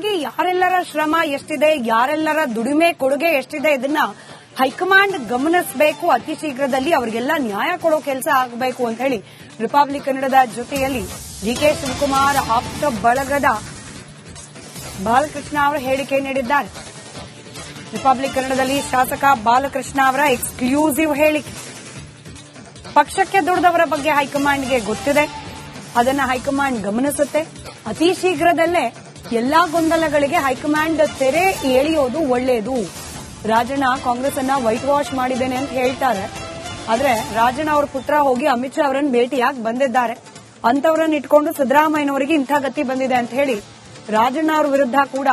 ಹಾಗೆ ಯಾರೆಲ್ಲರ ಶ್ರಮ ಎಷ್ಟಿದೆ, ಯಾರೆಲ್ಲರ ದುಡಿಮೆ, ಕೊಡುಗೆ ಎಷ್ಟಿದೆ ಇದನ್ನ ಹೈಕಮಾಂಡ್ ಗಮನಿಸಬೇಕು. ಅತಿ ಶೀಘ್ರದಲ್ಲಿ ಅವರಿಗೆಲ್ಲ ನ್ಯಾಯ ಕೊಡೋ ಕೆಲಸ ಆಗಬೇಕು ಅಂತ ಹೇಳಿ ರಿಪಬ್ಲಿಕ್ ಕನ್ನಡದ ಜೊತೆಯಲ್ಲಿ ಡಿ ಕೆ ಶಿವಕುಮಾರ್ ಆಪ್ತ ಬಳಗದ ಬಾಲಕೃಷ್ಣ ಅವರ ಹೇಳಿಕೆ ನೀಡಿದ್ದಾರೆ. ರಿಪಬ್ಲಿಕ್ ಕನ್ನಡದಲ್ಲಿ ಶಾಸಕ ಬಾಲಕೃಷ್ಣ ಅವರ ಎಕ್ಸ್ಕ್ಲೂಸಿವ್ ಹೇಳಿಕೆ. ಪಕ್ಷಕ್ಕೆ ದುಡಿದವರ ಬಗ್ಗೆ ಹೈಕಮಾಂಡ್ಗೆ ಗೊತ್ತಿದೆ. ಅದನ್ನ ಹೈಕಮಾಂಡ್ ಗಮನಿಸುತ್ತೆ. ಅತಿ ಶೀಘ್ರದಲ್ಲೇ ಎಲ್ಲಾ ಗೊಂದಲಗಳಿಗೆ ಹೈಕಮಾಂಡ್ ತೆರೆ ಎಳೆಯೋದು ಒಳ್ಳೆಯದು ರಾಜಣ್ಣ ಕಾಂಗ್ರೆಸ್ ಅನ್ನ ವೈಟ್ ವಾಶ್ ಮಾಡಿದ್ದೇನೆ ಅಂತ ಹೇಳ್ತಾರೆ. ಆದ್ರೆ ರಾಜಣ್ಣ ಅವ್ರ ಪುತ್ರ ಹೋಗಿ ಅಮಿತ್ ಶಾ ಅವರನ್ನು ಭೇಟಿಯಾಗಿ ಬಂದಿದ್ದಾರೆ. ಅಂತವರನ್ನ ಇಟ್ಕೊಂಡು ಸಿದ್ದರಾಮಯ್ಯನವರಿಗೆ ಇಂಥ ಗತಿ ಬಂದಿದೆ ಅಂತ ಹೇಳಿ ರಾಜಣ್ಣ ಅವ್ರ ವಿರುದ್ಧ ಕೂಡ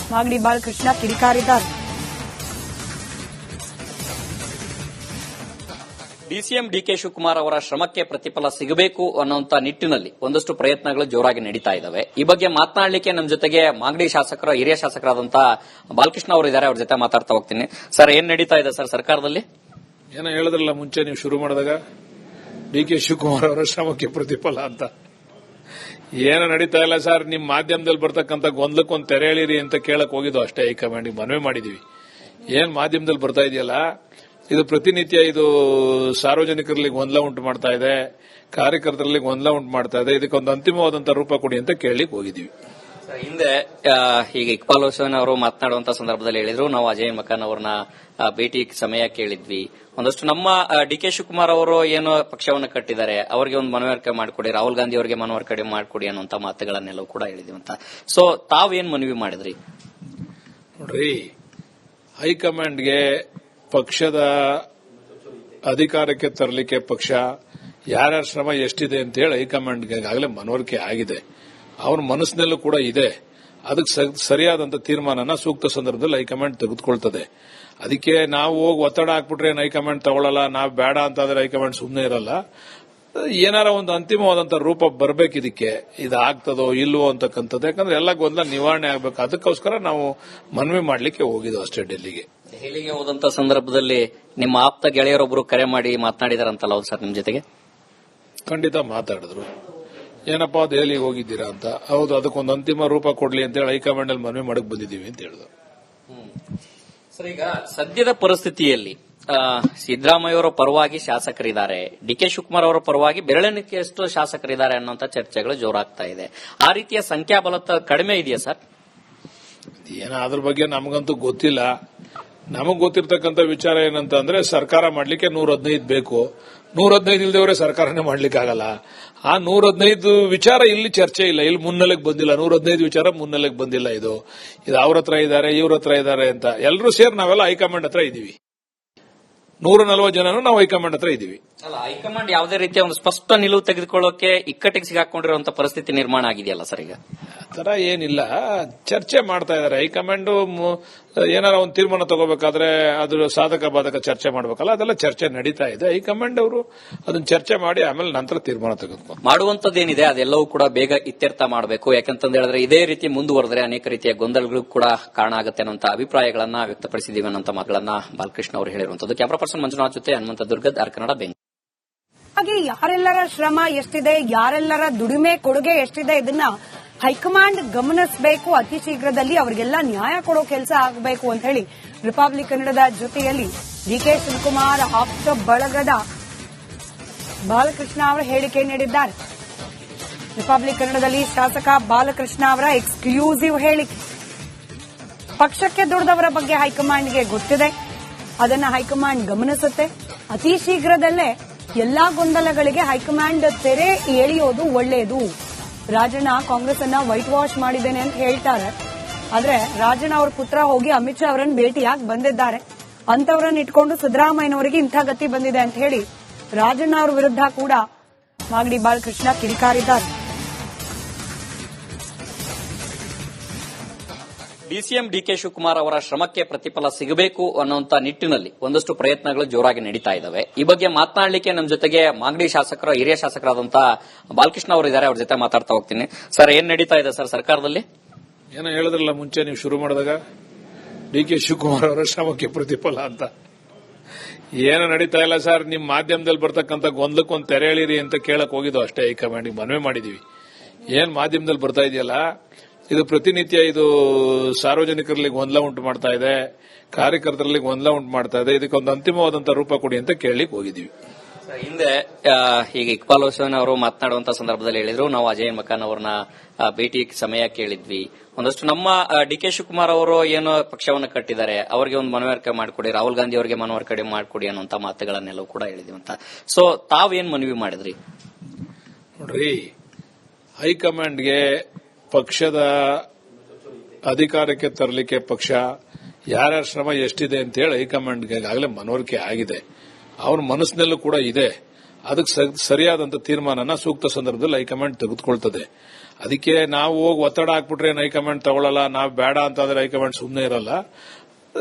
ಮಾಗಡಿ ಬಾಲಕೃಷ್ಣ ಕಿಡಿಕಾರಿದ್ದಾರೆ. ಡಿಸಿಎಂ ಡಿಕೆ ಶಿವಕುಮಾರ್ ಅವರ ಶ್ರಮಕ್ಕೆ ಪ್ರತಿಫಲ ಸಿಗಬೇಕು ಅನ್ನುವಂತ ನಿಟ್ಟಿನಲ್ಲಿ ಒಂದಷ್ಟು ಪ್ರಯತ್ನಗಳು ಜೋರಾಗಿ ನಡೀತಾ ಇದಾವೆ. ಈ ಬಗ್ಗೆ ಮಾತನಾಡಲಿಕ್ಕೆ ನಮ್ಮ ಜೊತೆಗೆ ಮಾಗಡಿ ಶಾಸಕರು, ಹಿರಿಯ ಶಾಸಕರಾದಂತಹ ಬಾಲಕೃಷ್ಣ ಅವರು ಇದ್ದಾರೆ. ಅವ್ರ ಜೊತೆ ಮಾತಾಡ್ತಾ ಹೋಗ್ತೀನಿ. ಸರ್, ಏನ್ ನಡೀತಾ ಇದೆ ಸರ್ ಸರ್ಕಾರದಲ್ಲಿ? ಏನೋ ಹೇಳಿದ್ರಲ್ಲ ಮುಂಚೆ ನೀವು ಶುರು ಮಾಡಿದಾಗ ಡಿ ಕೆ ಶಿವಕುಮಾರ್ ಅವರ ಶ್ರಮಕ್ಕೆ ಪ್ರತಿಫಲ ಅಂತ. ಏನೋ ನಡೀತಾ ಇಲ್ಲ ಸರ್. ನಿಮ್ ಮಾಧ್ಯಮದಲ್ಲಿ ಬರ್ತಕ್ಕಂಥ ಗೊಂದಲಕ್ಕೊಂದು ತೆರೆ ಎಳೀರಿ ಅಂತ ಕೇಳಕ್ ಹೋಗಿದ್ದು ಅಷ್ಟೇ. ಹೈಕಮಾಂಡಿಗೆ ಮನವಿ ಮಾಡಿದೀವಿ. ಏನ್ ಮಾಧ್ಯಮದಲ್ಲಿ ಬರ್ತಾ ಇದೆಯಲ್ಲ ಇದು ಪ್ರತಿನಿತ್ಯ ಇದು ಸಾರ್ವಜನಿಕರಲ್ಲಿ ಗೊಂದಲ ಉಂಟು ಮಾಡ್ತಾ ಇದೆ ಕಾರ್ಯಕರ್ತರಲ್ಲಿ ಗೊಂದಲ ಉಂಟು ಮಾಡ್ತಾ ಇದೆ ಇದಕ್ಕೊಂದು ಅಂತಿಮವಾದಂತಹ ರೂಪ ಕೊಡಿ ಅಂತ ಕೇಳಿ ಹೋಗಿದ್ದೀವಿ. ಹಿಂದೆ ಈಗ ಇಕ್ಬಾಲ್ ಹುಸೇನ್ ಅವರು ಮಾತನಾಡುವಂತ ಸಂದರ್ಭದಲ್ಲಿ ಹೇಳಿದ್ರು ನಾವು ಅಜಯ್ ಮಕಾನ್ ಅವ್ರನ್ನ ಭೇಟಿ ಸಮಯ ಕೇಳಿದ್ವಿ. ಒಂದಷ್ಟು ನಮ್ಮ ಡಿ ಕೆ ಶಿವಕುಮಾರ್ ಅವರು ಏನು ಪಕ್ಷವನ್ನು ಕಟ್ಟಿದ್ದಾರೆ ಅವರಿಗೆ ಒಂದು ಮನವರಿಕೆ ಮಾಡಿಕೊಡಿ ರಾಹುಲ್ ಗಾಂಧಿ ಅವರಿಗೆ ಮನವರಿಕೆ ಮಾಡಿಕೊಡಿ ಅನ್ನುವಂತ ಮಾತುಗಳನ್ನೆಲ್ಲವೂ ಕೂಡ ಹೇಳಿದ್ವಿ ಅಂತ ಸೊ ತಾವೇನ್ ಮನವಿ ಮಾಡಿದ್ರಿ? ನೋಡ್ರಿ ಹೈಕಮಾಂಡ್ಗೆ ಪಕ್ಷದ ಅಧಿಕಾರಕ್ಕೆ ತರಲಿಕ್ಕೆ ಪಕ್ಷ ಯಾರ್ಯಾರ ಶ್ರಮ ಎಷ್ಟಿದೆ ಅಂತ ಹೇಳಿ ಹೈಕಮಾಂಡ್ಗೆ ಆಗಲೇ ಮನವರಿಕೆ ಆಗಿದೆ. ಅವನ ಮನಸ್ಸಿನಲ್ಲೂ ಕೂಡ ಇದೆ. ಅದಕ್ಕೆ ಸರಿಯಾದಂತ ತೀರ್ಮಾನನ ಸೂಕ್ತ ಸಂದರ್ಭದಲ್ಲಿ ಹೈಕಮಾಂಡ್ ತೆಗೆದುಕೊಳ್ತದೆ. ಅದಕ್ಕೆ ನಾವು ಹೋಗಿ ಒತ್ತಡ ಹಾಕ್ಬಿಟ್ರೆ ಏನು ಹೈಕಮಾಂಡ್ ತಗೊಳ್ಳಲ್ಲ ನಾವು ಬೇಡ ಅಂತಾದ್ರೆ ಹೈಕಮಾಂಡ್ ಸುಮ್ಮನೆ ಇರಲ್ಲ. ಏನಾರ ಒಂದು ಅಂತಿಮವಾದಂತ ರೂಪ ಬರಬೇಕು ಇದಕ್ಕೆ ಇದು ಆಗ್ತದೋ ಇಲ್ವೋ ಅಂತಕ್ಕಂಥದ್ದು, ಯಾಕಂದ್ರೆ ಎಲ್ಲ ಗೊಂದಲ ನಿವಾರಣೆ ಆಗ್ಬೇಕು. ಅದಕ್ಕೋಸ್ಕರ ನಾವು ಮನವಿ ಮಾಡಲಿಕ್ಕೆ ಹೋಗಿದ್ದು ಅಷ್ಟೇ ಡೆಲ್ಲಿಗೆ. ದೆಹಲಿಗೆ ಹೋದಂತ ಸಂದರ್ಭದಲ್ಲಿ ನಿಮ್ಮ ಆಪ್ತ ಗೆಳೆಯರೊಬ್ಬರು ಕರೆ ಮಾಡಿ ಮಾತನಾಡಿದಾರಂತಲ್ಲ ಸರ್ ನಿಮ್ ಜೊತೆಗೆ? ಖಂಡಿತ ಮಾತಾಡಿದ್ರು. ಏನಪ್ಪಾ ದೆಹಲಿಗೆ ಹೋಗಿದ್ದೀರಾ ಅಂತ. ಹೌದು ಅದಕ್ಕೊಂದು ಅಂತಿಮ ರೂಪ ಕೊಡ್ಲಿ ಅಂತ ಹೇಳಿ ಹೈಕಮಾಂಡ್ ಅಲ್ಲಿ ಮನವಿ ಮಾಡಕ್ ಬಂದಿದ್ದೀವಿ ಅಂತ ಹೇಳಿದ್ರು. ಸರ್ ಈಗ ಸದ್ಯದ ಪರಿಸ್ಥಿತಿಯಲ್ಲಿ ಸಿದ್ದರಾಮಯ್ಯ ಅವರ ಪರವಾಗಿ ಶಾಸಕರಿದ್ದಾರೆ. ಡಿ ಕೆ ಶಿವಕುಮಾರ್ ಅವರ ಪರವಾಗಿ ಬೆರಳೆಣಿಕೆಯಷ್ಟು ಶಾಸಕರಿದ್ದಾರೆ ಅನ್ನೋಂತ ಚರ್ಚೆಗಳು ಜೋರಾಗ್ತಾ ಇದೆ. ಆ ರೀತಿಯ ಸಂಖ್ಯಾಬಲ ಕಡಿಮೆ ಇದೆಯಾ ಸರ್? ಏನೋ ಅದ್ರ ಬಗ್ಗೆ ನಮಗಂತೂ ಗೊತ್ತಿಲ್ಲ. ನಮಗ್ ಗೊತ್ತಿರ್ತಕ್ಕಂಥ ವಿಚಾರ ಏನಂತ ಅಂದ್ರೆ ಸರ್ಕಾರ ಮಾಡ್ಲಿಕ್ಕೆ ನೂರ ಹದಿನೈದು ಬೇಕು. ನೂರ ಹದಿನೈದು ಇಲ್ದೇವ್ರೆ ಸರ್ಕಾರನೇ ಮಾಡ್ಲಿಕ್ಕೆ ಆಗಲ್ಲ. ಆ ನೂರ ಹದಿನೈದು ವಿಚಾರ ಇಲ್ಲಿ ಚರ್ಚೆ ಇಲ್ಲ. ಇಲ್ಲಿ ಮುನ್ನೆಲೆಗೆ ಬಂದಿಲ್ಲ. ನೂರ ಹದಿನೈದು ವಿಚಾರ ಮುನ್ನೆಲೆಗೆ ಬಂದಿಲ್ಲ ಇದು. ಇದು ಅವ್ರ ಹತ್ರ ಇದ್ದಾರೆ ಇವ್ರ ಹತ್ರ ಇದ್ದಾರೆ ಅಂತ. ಎಲ್ಲರೂ ಸೇರಿ ನಾವೆಲ್ಲ ಹೈಕಮಾಂಡ್ ಹತ್ರ ಇದೀವಿ ನೂರ ನಲವತ್ತು ಜನನು ನಾವು ಹೈಕಮಾಂಡ್ ಹತ್ರ ಇದೀವಿ ಅಲ್ಲ, ಹೈಕಮಾಂಡ್ ಯಾವುದೇ ರೀತಿಯ ಒಂದು ಸ್ಪಷ್ಟ ನಿಲುವು ತೆಗೆದುಕೊಳ್ಳೋಕೆ ಇಕ್ಕಟ್ಟಿಗೆ ಸಿಗಾಕೊಂಡಿರುವಂತ ಪರಿಸ್ಥಿತಿ ನಿರ್ಮಾಣ ಆಗಿದೆಯಲ್ಲ ಸರ್ ಈಗ? ತರ ಏನಿಲ್ಲ. ಚರ್ಚೆ ಮಾಡ್ತಾ ಇದಾರೆ. ಹೈಕಮಾಂಡ್ ಏನಾರ ಒಂದು ತೀರ್ಮಾನ ತಗೋಬೇಕಾದ್ರೆ ಅದ್ರ ಸಾಧಕ ಬಾಧಕ ಚರ್ಚೆ ಮಾಡ್ಬೇಕಲ್ಲ ಅದೆಲ್ಲ ಚರ್ಚೆ ನಡೀತಾ ಇದೆ. ಹೈಕಮಾಂಡ್ ಅವರು ಅದನ್ನ ಚರ್ಚೆ ಮಾಡಿ ಆಮೇಲೆ ನಂತರ ತೀರ್ಮಾನ ತೆಗೆದುಕೊಂಡು ಮಾಡುವಂತದ್ದು ಏನಿದೆ ಅದೆಲ್ಲವೂ ಕೂಡ ಬೇಗ ಇತ್ಯರ್ಥ ಮಾಡಬೇಕು. ಯಾಕಂತಂದ ಹೇಳಿದ್ರೆ ಇದೇ ರೀತಿ ಮುಂದುವರೆದ್ರೆ ಅನೇಕ ರೀತಿಯ ಗೊಂದಲಗಳು ಕೂಡ ಕಾರಣ ಆಗುತ್ತೆ ಅನ್ನೋ ಅಭಿಪ್ರಾಯಗಳನ್ನ ವ್ಯಕ್ತಪಡಿಸಿದೀವಿ ಅನ್ನೋ ಮಾತುಗಳನ್ನ ಬಾಲಕೃಷ್ಣ ಅವರು ಹೇಳಿರುವಂತದ್ದು ಕ್ಯಾಮರಾ ಪರ್ಸನ್ ಮಂಜುನಾಥ್ ಜೊತೆ ಹನುಮಂತ ದುರ್ಗದ್ ಆರ್ ಕನ್ನಡ ಬೆಂಗಳೂರು ಹಾಗೆ ಯಾರೆಲ್ಲರ ಶ್ರಮ ಎಷ್ಟಿದೆ ಯಾರೆಲ್ಲರ ದುಡಿಮೆ ಕೊಡುಗೆ ಎಷ್ಟಿದೆ ಇದನ್ನ ಹೈಕಮಾಂಡ್ ಗಮನಿಸಬೇಕು. ಅತಿ ಶೀಘ್ರದಲ್ಲಿ ಅವರಿಗೆಲ್ಲ ನ್ಯಾಯ ಕೊಡೋ ಕೆಲಸ ಆಗಬೇಕು ಅಂತ ಹೇಳಿ ರಿಪಬ್ಲಿಕ್ ಕನ್ನಡದ ಜೊತೆಯಲ್ಲಿ ಡಿ ಕೆ ಶಿವಕುಮಾರ್, ಆಪ್ತ ಬಳಗದ ಬಾಲಕೃಷ್ಣ ಅವರ ಹೇಳಿಕೆ ನೀಡಿದ್ದಾರೆ. ರಿಪಬ್ಲಿಕ್ ಕನ್ನಡದಲ್ಲಿ ಶಾಸಕ ಬಾಲಕೃಷ್ಣ ಅವರ ಎಕ್ಸ್ಕ್ಲೂಸಿವ್ ಹೇಳಿಕೆ. ಪಕ್ಷಕ್ಕೆ ದುಡಿದವರ ಬಗ್ಗೆ ಹೈಕಮಾಂಡ್ಗೆ ಗೊತ್ತಿದೆ. ಅದನ್ನ ಹೈಕಮಾಂಡ್ ಗಮನಿಸುತ್ತೆ. ಅತಿ ಶೀಘ್ರದಲ್ಲೇ ಎಲ್ಲಾ ಗೊಂದಲಗಳಿಗೆ ಹೈಕಮಾಂಡ್ ತೆರೆ ಎಳೆಯೋದು ಒಳ್ಳೆಯದು ರಾಜಣ್ಣ ಕಾಂಗ್ರೆಸ್ ಅನ್ನ ವೈಟ್ ವಾಶ್ ಮಾಡಿದ್ದೇನೆ ಅಂತ ಹೇಳ್ತಾರೆ. ಆದ್ರೆ ರಾಜಣ್ಣ ಅವ್ರ ಪುತ್ರ ಹೋಗಿ ಅಮಿತ್ ಶಾ ಅವರನ್ನು ಭೇಟಿಯಾಗಿ ಬಂದಿದ್ದಾರೆ. ಅಂತವರನ್ನ ಇಟ್ಕೊಂಡು ಸಿದ್ದರಾಮಯ್ಯನವರಿಗೆ ಇಂಥ ಗತಿ ಬಂದಿದೆ ಅಂತ ಹೇಳಿ ರಾಜಣ್ಣ ಅವ್ರ ವಿರುದ್ಧ ಕೂಡ ಮಾಗಡಿ ಬಾಲಕೃಷ್ಣ ಕಿಡಿಕಾರಿದ್ದಾರೆ. ಡಿಸಿಎಂ ಡಿಕೆ ಶಿವಕುಮಾರ್ ಅವರ ಶ್ರಮಕ್ಕೆ ಪ್ರತಿಫಲ ಸಿಗಬೇಕು ಅನ್ನುವಂತ ನಿಟ್ಟಿನಲ್ಲಿ ಒಂದಷ್ಟು ಪ್ರಯತ್ನಗಳು ಜೋರಾಗಿ ನಡೀತಾ ಇದಾವೆ. ಈ ಬಗ್ಗೆ ಮಾತನಾಡಲಿಕ್ಕೆ ನಮ್ಮ ಜೊತೆಗೆ ಮಾಗಡಿ ಶಾಸಕರು, ಹಿರಿಯ ಶಾಸಕರಾದಂತಹ ಬಾಲಕೃಷ್ಣ ಅವರು ಇದ್ದಾರೆ. ಅವ್ರ ಜೊತೆ ಮಾತಾಡ್ತಾ ಹೋಗ್ತೀನಿ. ಸರ್, ಏನ್ ನಡೀತಾ ಇದೆ ಸರ್ ಸರ್ಕಾರದಲ್ಲಿ? ಏನೋ ಹೇಳಿದ್ರಲ್ಲ ಮುಂಚೆ ನೀವು ಶುರು ಮಾಡಿದಾಗ, ಡಿ ಕೆ ಶಿವಕುಮಾರ್ ಅವರ ಶ್ರಮಕ್ಕೆ ಪ್ರತಿಫಲ ಅಂತ. ಏನೋ ನಡೀತಾ ಇಲ್ಲ ಸರ್. ನಿಮ್ಮ ಮಾಧ್ಯಮದಲ್ಲಿ ಬರ್ತಕ್ಕಂಥ ಗೊಂದಲಕ್ಕೊಂದು ತೆರೆ ಎಳೀರಿ ಅಂತ ಕೇಳಕ್ ಹೋಗಿದ್ದು ಅಷ್ಟೇ. ಹೈಕಮಾಂಡಿಗೆ ಮನವಿ ಮಾಡಿದೀವಿ. ಏನ್ ಮಾಧ್ಯಮದಲ್ಲಿ ಬರ್ತಾ ಇದೆಯಲ್ಲ ಇದು ಪ್ರತಿನಿತ್ಯ ಇದು ಸಾರ್ವಜನಿಕರಲ್ಲಿ ಗೊಂದಲ ಉಂಟು ಮಾಡ್ತಾ ಇದೆ ಕಾರ್ಯಕರ್ತರಲ್ಲಿ ಗೊಂದಲ ಉಂಟು ಮಾಡ್ತಾ ಇದೆ. ಇದಕ್ಕೊಂದು ಅಂತಿಮವಾದಂತಹ ರೂಪ ಕೊಡಿ ಅಂತ ಕೇಳಲಿಕ್ಕೆ ಹೋಗಿದ್ದೀವಿ. ಹಿಂದೆ ಈಗ ಇಕ್ಬಾಲ್ ಹುಸೇನ್ ಅವರು ಮಾತನಾಡುವಂತ ಸಂದರ್ಭದಲ್ಲಿ ಹೇಳಿದ್ರು. ನಾವು ಅಜಯ್ ಮಕಾನ್ ಅವ್ರನ್ನ ಭೇಟಿ ಸಮಯ ಕೇಳಿದ್ವಿ. ಒಂದಷ್ಟು ನಮ್ಮ ಡಿ ಕೆ ಶಿವಕುಮಾರ್ ಅವರು ಏನು ಪಕ್ಷವನ್ನು ಕಟ್ಟಿದ್ದಾರೆ ಅವರಿಗೆ ಒಂದು ಮನವರಿಕೆ ಮಾಡಿಕೊಡಿ ರಾಹುಲ್ ಗಾಂಧಿ ಅವರಿಗೆ ಮನವರಿಕೆ ಮಾಡಿಕೊಡಿ ಅನ್ನುವಂತ ಮಾತುಗಳನ್ನೆಲ್ಲವೂ ಕೂಡ ಹೇಳಿದ್ವಿ ಅಂತ ಸೊ ತಾವೇನ್ ಮನವಿ ಮಾಡಿದ್ರಿ? ನೋಡ್ರಿ ಹೈಕಮಾಂಡ್ಗೆ ಪಕ್ಷದ ಅಧಿಕಾರಕ್ಕೆ ತರಲಿಕ್ಕೆ ಪಕ್ಷ ಯಾರ್ಯಾರ ಶ್ರಮ ಎಷ್ಟಿದೆ ಅಂತ ಹೇಳಿ ಹೈಕಮಾಂಡ್ಗೆ ಆಗಲೇ ಮನವರಿಕೆ ಆಗಿದೆ. ಅವ್ರ ಮನಸ್ಸಿನಲ್ಲೂ ಕೂಡ ಇದೆ. ಅದಕ್ಕೆ ಸರಿಯಾದಂತ ತೀರ್ಮಾನನ ಸೂಕ್ತ ಸಂದರ್ಭದಲ್ಲಿ ಹೈಕಮಾಂಡ್ ತೆಗೆದುಕೊಳ್ತದೆ. ಅದಕ್ಕೆ ನಾವು ಹೋಗಿ ಒತ್ತಡ ಹಾಕ್ಬಿಟ್ರೆ ಏನು ಹೈಕಮಾಂಡ್ ತಗೊಳ್ಳಲ್ಲ ನಾವು ಬೇಡ ಅಂತಂದ್ರೆ ಹೈಕಮಾಂಡ್ ಸುಮ್ಮನೆ ಇರಲ್ಲ.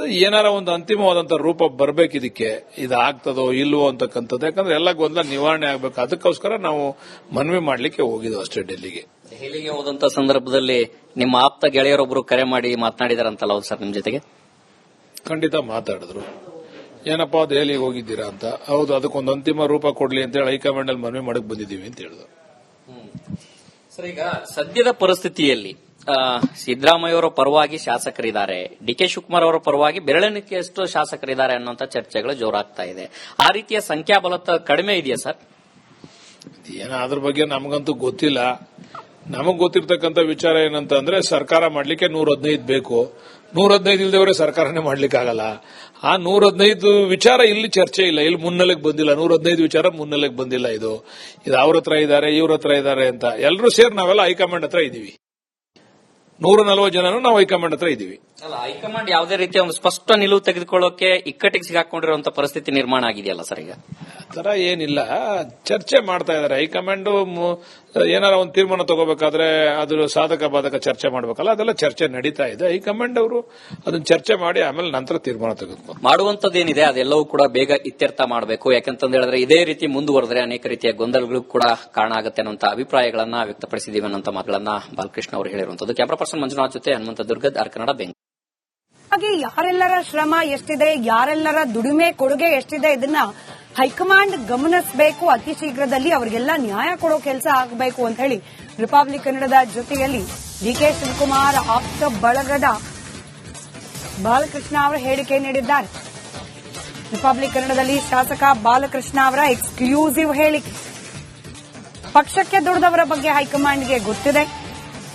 ಏನಾರ ಒಂದು ಅಂತಿಮವಾದಂತ ರೂಪ ಬರಬೇಕು ಇದಕ್ಕೆ. ಇದು ಆಗ್ತದೋ ಇಲ್ವೋ ಅಂತಕ್ಕಂಥದ್ದು. ಯಾಕಂದ್ರೆ ಎಲ್ಲ ಗೊಂದಲ ನಿವಾರಣೆ ಆಗ್ಬೇಕು. ಅದಕ್ಕೋಸ್ಕರ ನಾವು ಮನವಿ ಮಾಡಲಿಕ್ಕೆ ಹೋಗಿದ್ವು ಅಷ್ಟೇ ಡೆಲ್ಲಿಗೆ. ದೆಹಲಿಗೆ ಹೋದಂತ ಸಂದರ್ಭದಲ್ಲಿ ನಿಮ್ಮ ಆಪ್ತ ಗೆಳೆಯರೊಬ್ಬರು ಕರೆ ಮಾಡಿ ಮಾತನಾಡಿದಾರಂತಲ್ಲ ಹೌದು ಸರ್ ನಿಮ್ ಜೊತೆಗೆ? ಖಂಡಿತ ಮಾತಾಡಿದ್ರು. ಏನಪ್ಪಾ ದೆಹಲಿಗೆ ಹೋಗಿದ್ದೀರಾ ಅಂತ. ಹೌದು ಅದಕ್ಕೊಂದು ಅಂತಿಮ ರೂಪ ಕೊಡ್ಲಿ ಅಂತ ಹೇಳಿ ಹೈಕಮಾಂಡ್ ಅಲ್ಲಿ ಮನವಿ ಮಾಡಕ್ ಬಂದಿದ್ದೀವಿ ಅಂತ ಹೇಳಿದ್ರು. ಸರ್ ಈಗ ಸದ್ಯದ ಪರಿಸ್ಥಿತಿಯಲ್ಲಿ ಸಿದ್ದರಾಮಯ್ಯ ಅವರ ಪರವಾಗಿ ಶಾಸಕರಿದ್ದಾರೆ. ಡಿ ಕೆ ಶಿವಕುಮಾರ್ ಅವರ ಪರವಾಗಿ ಬೆರಳೆಣಿಕೆಯಷ್ಟು ಶಾಸಕರಿದ್ದಾರೆ ಅನ್ನುವಂತ ಚರ್ಚೆಗಳು ಜೋರಾಗ್ತಾ ಇದೆ. ಆ ರೀತಿಯ ಸಂಖ್ಯಾಬಲ ಕಡಿಮೆ ಇದೆಯಾ ಸರ್? ಏನೋ ಅದ್ರ ಬಗ್ಗೆ ನಮಗಂತೂ ಗೊತ್ತಿಲ್ಲ. ನಮಗ್ ಗೊತ್ತಿರ್ತಕ್ಕಂಥ ವಿಚಾರ ಏನಂತ ಅಂದ್ರೆ ಸರ್ಕಾರ ಮಾಡ್ಲಿಕ್ಕೆ ನೂರ ಹದಿನೈದು ಬೇಕು. ನೂರ ಹದಿನೈದು ಇಲ್ದೇವ್ರೆ ಸರ್ಕಾರನೇ ಮಾಡ್ಲಿಕ್ಕೆ ಆಗಲ್ಲ ಆ ನೂರ ಹದಿನೈದು ವಿಚಾರ ಇಲ್ಲಿ ಚರ್ಚೆ ಇಲ್ಲ. ಇಲ್ಲಿ ಮುನ್ನೆಲೆಗೆ ಬಂದಿಲ್ಲ. ನೂರ ಹದಿನೈದು ವಿಚಾರ ಮುನ್ನೆಲೆಗೆ ಬಂದಿಲ್ಲ ಇದು. ಇದು ಅವ್ರ ಹತ್ರ ಇದ್ದಾರೆ ಇವ್ರ ಹತ್ರ ಇದ್ದಾರೆ ಅಂತ. ಎಲ್ಲರೂ ಸೇರಿ ನಾವೆಲ್ಲ ಹೈಕಮಾಂಡ್ ಹತ್ರ ಇದೀವಿ. ನೂರ ನಲವತ್ತು ಜನನು ನಾವು ಹೈಕಮಾಂಡ್ ಹತ್ರ ಇದೀವಿ ಅಲ್ಲ ಹೈಕಮಾಂಡ್ ಯಾವುದೇ ರೀತಿಯ ಒಂದು ಸ್ಪಷ್ಟ ನಿಲುವು ತೆಗೆದುಕೊಳ್ಳೋಕೆ ಇಕ್ಕಟ್ಟಿಗೆ ಸಿಗಾಕೊಂಡಿರುವಂತ ಪರಿಸ್ಥಿತಿ ನಿರ್ಮಾಣ ಆಗಿದೆಯಲ್ಲ ಸರ್ ಈಗ? ತರ ಏನಿಲ್ಲ. ಚರ್ಚೆ ಮಾಡ್ತಾ ಇದಾರೆ ಹೈಕಮಾಂಡ್ ಏನಾರ ಒಂದು ತೀರ್ಮಾನ ತಗೋಬೇಕಾದ್ರೆ ಅದ್ರ ಸಾಧಕ ಬಾಧಕ ಚರ್ಚೆ ಮಾಡ್ಬೇಕಲ್ಲ ಅದೆಲ್ಲ ಚರ್ಚೆ ನಡೀತಾ ಇದೆ. ಹೈಕಮಾಂಡ್ ಅವರು ಅದನ್ನ ಚರ್ಚೆ ಮಾಡಿ ಆಮೇಲೆ ನಂತರ ತೀರ್ಮಾನ ತೆಗೆದುಕೊ ಮಾಡುವಂತದ್ದೇನಿದೆ ಅದೆಲ್ಲವೂ ಕೂಡ ಬೇಗ ಇತ್ಯರ್ಥ ಮಾಡಬೇಕು. ಯಾಕಂತಂದ ಹೇಳಿದ್ರೆ ಇದೇ ರೀತಿ ಮುಂದುವರೆದ್ರೆ ಅನೇಕ ರೀತಿಯ ಗೊಂದಲಗಳು ಕೂಡ ಕಾರಣ ಆಗುತ್ತೆ ಅನ್ನುವಂತ ಅಭಿಪ್ರಾಯಗಳನ್ನ ವ್ಯಕ್ತಪಡಿಸಿದೀವಿ ಅನ್ನೋ ಮಾತುಗಳನ್ನ ಬಾಲಕೃಷ್ಣ ಅವರು ಹೇಳಿರುವಂತದ್ದು ಕ್ಯಾಮ್ರಾ ಪರ್ಸನ್ ಮಂಜುನಾಥ್ ಜೊತೆ ಹನುಮಂತ ದುರ್ಗದ್ ಬೆಂಗಳೂರು ಹಾಗೆ ಯಾರೆಲ್ಲರ ಶ್ರಮ ಎಷ್ಟಿದೆ, ಯಾರೆಲ್ಲರ ದುಡಿಮೆ ಕೊಡುಗೆ ಎಷ್ಟಿದೆ ಇದನ್ನ ಹೈಕಮಾಂಡ್ ಗಮನಿಸಬೇಕು, ಅತಿ ಶೀಘ್ರದಲ್ಲಿ ಅವರಿಗೆಲ್ಲ ನ್ಯಾಯ ಕೊಡೋ ಕೆಲಸ ಆಗಬೇಕು ಅಂತ ಹೇಳಿ ರಿಪಬ್ಲಿಕ್ ಕನ್ನಡದ ಜೊತೆಯಲ್ಲಿ ಡಿ ಕೆ ಶಿವಕುಮಾರ್, ಆಪ್ತ ಬಳಗದ ಬಾಲಕೃಷ್ಣ ಅವರ ಹೇಳಿಕೆ ನೀಡಿದ್ದಾರೆ. ರಿಪಬ್ಲಿಕ್ ಕನ್ನಡದಲ್ಲಿ ಶಾಸಕ ಬಾಲಕೃಷ್ಣ ಅವರ ಎಕ್ಸ್ಕ್ಲೂಸಿವ್ ಹೇಳಿಕೆ. ಪಕ್ಷಕ್ಕೆ ದುಡಿದವರ ಬಗ್ಗೆ ಹೈಕಮಾಂಡ್ಗೆ ಗೊತ್ತಿದೆ.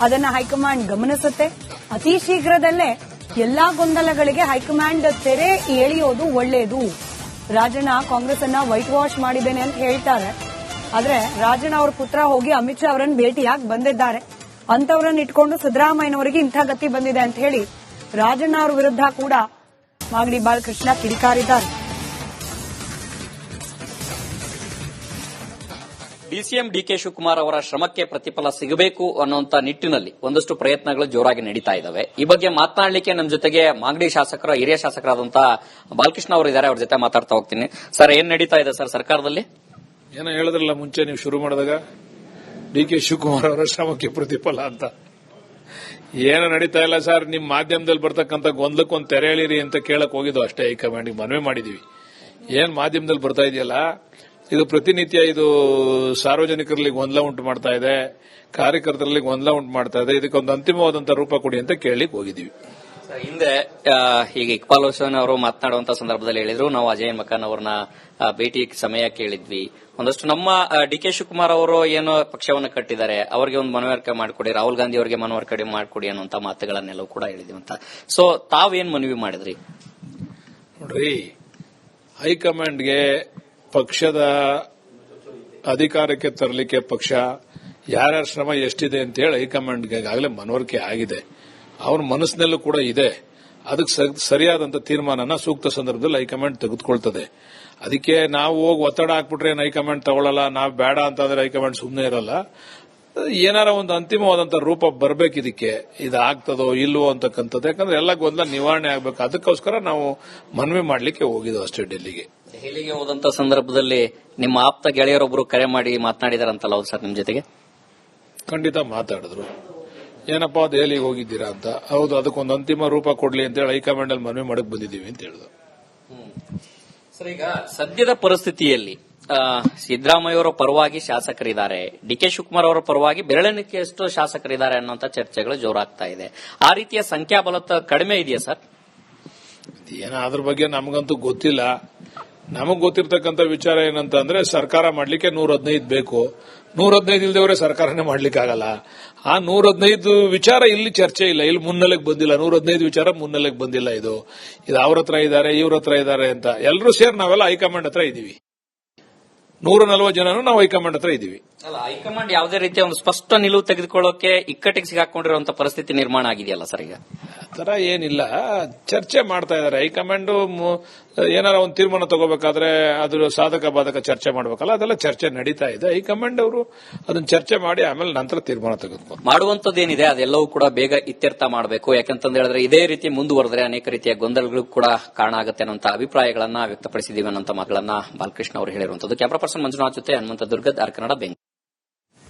ಅದನ್ನ ಹೈಕಮಾಂಡ್ ಗಮನಿಸುತ್ತೆ. ಅತಿ ಶೀಘ್ರದಲ್ಲೇ ಎಲ್ಲಾ ಗೊಂದಲಗಳಿಗೆ ಹೈಕಮಾಂಡ್ ತೆರೆ ಎಳೆಯೋದು ಒಳ್ಳೆಯದು ರಾಜಣ್ಣ ಕಾಂಗ್ರೆಸ್ ಅನ್ನ ವೈಟ್ ವಾಶ್ ಮಾಡಿದ್ದೇನೆ ಅಂತ ಹೇಳ್ತಾರೆ. ಆದ್ರೆ ರಾಜಣ್ಣ ಅವ್ರ ಪುತ್ರ ಹೋಗಿ ಅಮಿತ್ ಶಾ ಅವರನ್ನು ಭೇಟಿಯಾಗಿ ಬಂದಿದ್ದಾರೆ. ಅಂತವರನ್ನ ಇಟ್ಕೊಂಡು ಸಿದ್ದರಾಮಯ್ಯನವರಿಗೆ ಇಂಥ ಗತಿ ಬಂದಿದೆ ಅಂತ ಹೇಳಿ ರಾಜಣ್ಣ ಅವ್ರ ವಿರುದ್ಧ ಕೂಡ ಮಾಗಡಿ ಬಾಲಕೃಷ್ಣ ಕಿಡಿಕಾರಿದ್ದಾರೆ. ಡಿಸಿಎಂ ಡಿಕೆ ಶಿವಕುಮಾರ್ ಅವರ ಶ್ರಮಕ್ಕೆ ಪ್ರತಿಫಲ ಸಿಗಬೇಕು ಅನ್ನುವಂತ ನಿಟ್ಟಿನಲ್ಲಿ ಒಂದಷ್ಟು ಪ್ರಯತ್ನಗಳು ಜೋರಾಗಿ ನಡೀತಾ ಇದಾವೆ. ಈ ಬಗ್ಗೆ ಮಾತನಾಡಲಿಕ್ಕೆ ನಮ್ಮ ಜೊತೆಗೆ ಮಾಗಡಿ ಶಾಸಕರ, ಹಿರಿಯ ಶಾಸಕರಾದಂತಹ ಬಾಲಕೃಷ್ಣ ಅವರು ಇದ್ದಾರೆ ಅವ್ರ ಜೊತೆ ಮಾತಾಡ್ತಾ ಹೋಗ್ತೀನಿ. ಸರ್, ಏನ್ ನಡೀತಾ ಇದೆ ಸರ್ ಸರ್ಕಾರದಲ್ಲಿ? ಏನೋ ಹೇಳಿದ್ರಲ್ಲ ಮುಂಚೆ ನೀವು ಶುರು ಮಾಡಿದಾಗ? ಡಿ ಕೆ ಶಿವಕುಮಾರ್ ಅವರ ಶ್ರಮಕ್ಕೆ ಪ್ರತಿಫಲ ಅಂತ. ಏನು ನಡೀತಾ ಇಲ್ಲ ಸರ್ ನಿಮ್ಮ ಮಾಧ್ಯಮದಲ್ಲಿ ಬರ್ತಕ್ಕಂಥ ಗೊಂದಲಕ್ಕೊಂದು ತೆರೆ ಎಳಿರಿ ಅಂತ ಕೇಳಕ್ ಹೋಗಿದ್ದು ಅಷ್ಟೇ. ಹೈಕಮಾಂಡ್ ಮನವಿ ಮಾಡಿದೀವಿ. ಏನ್ ಮಾಧ್ಯಮದಲ್ಲಿ ಬರ್ತಾ ಇದೆಯಲ್ಲ? ಇದು ಪ್ರತಿನಿತ್ಯ ಇದು ಸಾರ್ವಜನಿಕರಲ್ಲಿ ಗೊಂದಲ ಉಂಟು ಮಾಡ್ತಾ ಇದೆ ಕಾರ್ಯಕರ್ತರಲ್ಲಿ ಗೊಂದಲ ಉಂಟು ಮಾಡ್ತಾ ಇದೆ. ಇದಕ್ಕೊಂದು ಅಂತಿಮವಾದಂತ ರೂಪ ಕೊಡಿ ಅಂತ ಕೇಳಲಿಕ್ಕೆ ಹೋಗಿದ್ದೀವಿ. ಹಿಂದೆ ಈಗ ಇಕ್ಬಾಲ್ ಹುಸೇನ್ ಅವರು ಮಾತನಾಡುವಂತ ಸಂದರ್ಭದಲ್ಲಿ ಹೇಳಿದ್ರು. ನಾವು ಅಜಯ್ ಮಕಾನ್ ಅವ್ರನ್ನ ಭೇಟಿ ಸಮಯ ಕೇಳಿದ್ವಿ. ಒಂದಷ್ಟು ನಮ್ಮ ಡಿ ಕೆ ಶಿವಕುಮಾರ್ ಅವರು ಏನು ಪಕ್ಷವನ್ನು ಕಟ್ಟಿದ್ದಾರೆ ಅವರಿಗೆ ಒಂದು ಮನವರಿಕೆ ಮಾಡಿಕೊಡಿ ರಾಹುಲ್ ಗಾಂಧಿ ಅವರಿಗೆ ಮನವರಿಕೆ ಮಾಡಿಕೊಡಿ ಅನ್ನುವಂತ ಮಾತುಗಳನ್ನೆಲ್ಲವೂ ಕೂಡ ಹೇಳಿದ್ವಿ ಅಂತ. ಸೊ ತಾವೇನ್ ಮನವಿ ಮಾಡಿದ್ರಿ? ನೋಡ್ರಿ ಹೈಕಮಾಂಡ್ಗೆ ಪಕ್ಷದ ಅಧಿಕಾರಕ್ಕೆ ತರಲಿಕ್ಕೆ ಪಕ್ಷ ಯಾರ್ಯಾರ ಶ್ರಮ ಎಷ್ಟಿದೆ ಅಂತ ಹೇಳಿ ಹೈಕಮಾಂಡ್ಗೆ ಆಗಲೇ ಮನವರಿಕೆ ಆಗಿದೆ. ಅವ್ರ ಮನಸ್ಸಿನಲ್ಲೂ ಕೂಡ ಇದೆ. ಅದಕ್ಕೆ ಸರಿಯಾದಂತ ತೀರ್ಮಾನನ ಸೂಕ್ತ ಸಂದರ್ಭದಲ್ಲಿ ಹೈಕಮಾಂಡ್ ತೆಗೆದುಕೊಳ್ತದೆ. ಅದಕ್ಕೆ ನಾವು ಹೋಗಿ ಒತ್ತಡ ಹಾಕ್ಬಿಟ್ರೆ ಏನು ಹೈಕಮಾಂಡ್ ತಗೊಳ್ಳಲ್ಲ ನಾವು ಬೇಡ ಅಂತಂದ್ರೆ ಹೈಕಮಾಂಡ್ ಸುಮ್ಮನೆ ಇರಲ್ಲ. ಏನಾರ ಒಂದು ಅಂತಿಮವಾದಂತ ರೂಪ ಬರಬೇಕು ಇದಕ್ಕೆ ಇದು ಆಗ್ತದೋ ಇಲ್ವೋ ಅಂತಕ್ಕಂಥದ್ದು. ಯಾಕಂದ್ರೆ ಎಲ್ಲ ಗೊಂದಲ ನಿವಾರಣೆ ಆಗ್ಬೇಕು. ಅದಕ್ಕೋಸ್ಕರ ನಾವು ಮನವಿ ಮಾಡ್ಲಿಕ್ಕೆ ಹೋಗಿದ್ವು ಅಷ್ಟೇ ಡೆಲ್ಲಿಗೆ. ದೆಹಲಿಗೆ ಹೋದಂತ ಸಂದರ್ಭದಲ್ಲಿ ನಿಮ್ಮ ಆಪ್ತ ಗೆಳೆಯರೊಬ್ಬರು ಕರೆ ಮಾಡಿ ಮಾತನಾಡಿದಾರಂತಲ್ಲ ಹೌದು ಸರ್ ನಿಮ್ ಜೊತೆಗೆ? ಖಂಡಿತ ಮಾತಾಡಿದ್ರು. ಏನಪ್ಪಾ ದೆಹಲಿಗೆ ಹೋಗಿದ್ದೀರಾ ಅಂತ. ಹೌದು ಅದಕ್ಕೊಂದು ಅಂತಿಮ ರೂಪ ಕೊಡ್ಲಿ ಅಂತ ಹೇಳಿ ಹೈಕಮಾಂಡ್ ಅಲ್ಲಿ ಮನವಿ ಮಾಡಕ್ ಬಂದಿದ್ದೀವಿ ಅಂತ ಹೇಳಿದ್ರು. ಸರ್ ಈಗ ಸದ್ಯದ ಪರಿಸ್ಥಿತಿಯಲ್ಲಿ ಸಿದ್ದರಾಮಯ್ಯ ಅವರ ಪರವಾಗಿ ಶಾಸಕರಿದ್ದಾರೆ. ಡಿ ಕೆ ಶಿವಕುಮಾರ್ ಅವರ ಪರವಾಗಿ ಬೆರಳೆಣಿಕೆಯಷ್ಟು ಶಾಸಕರಿದ್ದಾರೆ ಅನ್ನುವಂತ ಚರ್ಚೆಗಳು ಜೋರಾಗ್ತಾ ಇದೆ. ಆ ರೀತಿಯ ಸಂಖ್ಯಾಬಲ ಕಡಿಮೆ ಇದೆಯಾ ಸರ್? ಏನೋ ಅದ್ರ ಬಗ್ಗೆ ನಮಗಂತೂ ಗೊತ್ತಿಲ್ಲ. ನಮಗ್ ಗೊತ್ತಿರ್ತಕ್ಕಂಥ ವಿಚಾರ ಏನಂತ ಅಂದ್ರೆ ಸರ್ಕಾರ ಮಾಡ್ಲಿಕ್ಕೆ ನೂರ ಹದಿನೈದು ಬೇಕು. ನೂರ ಹದಿನೈದು ಇಲ್ದೇವ್ರೆ ಸರ್ಕಾರನೇ ಮಾಡ್ಲಿಕ್ಕೆ ಆಗಲ್ಲ ಆ ನೂರ ಹದಿನೈದು ವಿಚಾರ ಇಲ್ಲಿ ಚರ್ಚೆ ಇಲ್ಲ. ಇಲ್ಲಿ ಮುನ್ನೆಲೆಗೆ ಬಂದಿಲ್ಲ. ನೂರ ಹದಿನೈದು ವಿಚಾರ ಮುನ್ನೆಲೆಗೆ ಬಂದಿಲ್ಲ ಇದು. ಇದು ಅವ್ರ ಹತ್ರ ಇದ್ದಾರೆ, ಇವ್ರ ಹತ್ರ ಇದ್ದಾರೆ ಅಂತ. ಎಲ್ಲರೂ ಸೇರಿ ನಾವೆಲ್ಲ ಹೈಕಮಾಂಡ್ ಹತ್ರ ಇದೀವಿ. ನೂರ ನಲ್ವತ್ತು ಜನನು ನಾವು ಹೈಕಮಾಂಡ್ ಹತ್ರ ಇದೀವಿ ಅಲ್ಲ ಹೈಕಮಾಂಡ್ ಯಾವುದೇ ರೀತಿಯ ಒಂದು ಸ್ಪಷ್ಟ ನಿಲುವು ತೆಗೆದುಕೊಳ್ಳೋಕೆ ಇಕ್ಕಟ್ಟಿಗೆ ಸಿಗಾಕೊಂಡಿರುವಂತ ಪರಿಸ್ಥಿತಿ ನಿರ್ಮಾಣ ಆಗಿದೆಯಲ್ಲ ಸರ್ ಈಗ? ಆ ತರ ಏನಿಲ್ಲ. ಚರ್ಚೆ ಮಾಡ್ತಾ ಇದಾರೆ ಹೈಕಮಾಂಡ್ ಏನಾರ ಒಂದು ತೀರ್ಮಾನ ತಗೋಬೇಕಾದ್ರೆ ಅದ್ರ ಸಾಧಕ ಬಾಧಕ ಚರ್ಚೆ ಮಾಡ್ಬೇಕಲ್ಲ, ಅದೆಲ್ಲ ಚರ್ಚೆ ನಡೀತಾ ಇದೆ. ಹೈಕಮಾಂಡ್ ಅವರು ಅದನ್ನ ಚರ್ಚೆ ಮಾಡಿ ಆಮೇಲೆ ನಂತರ ತೀರ್ಮಾನ ತೆಗೆದುಕೊಂಡು. ಮಾಡುವಂತದ್ದೇನಿದೆ ಅದೆಲ್ಲವೂ ಕೂಡ ಬೇಗ ಇತ್ಯರ್ಥ ಮಾಡಬೇಕು. ಯಾಕಂತಂದ ಹೇಳಿದ್ರೆ ಇದೇ ರೀತಿ ಮುಂದುವರೆದ್ರೆ ಅನೇಕ ರೀತಿಯ ಗೊಂದಲಗಳು ಕೂಡ ಕಾರಣ ಆಗುತ್ತೆ ಅನ್ನೋ ಅಭಿಪ್ರಾಯಗಳನ್ನ ವ್ಯಕ್ತಪಡಿಸಿದೀವಿ ಅನ್ನೋ ಮಾತುಗಳನ್ನ ಬಾಲಕೃಷ್ಣ ಅವರು ಹೇಳಿರುವಂತದ್ದು ಕ್ಯಾಮರಾ ಪರ್ಸನ್ ಮಂಜುನಾಥ್ ಜೊತೆ ಹನುಮಂತ ದುರ್ಗದ್ ಆರ್ ಕನ್ನಡ ಬೆಂಗಳೂರು.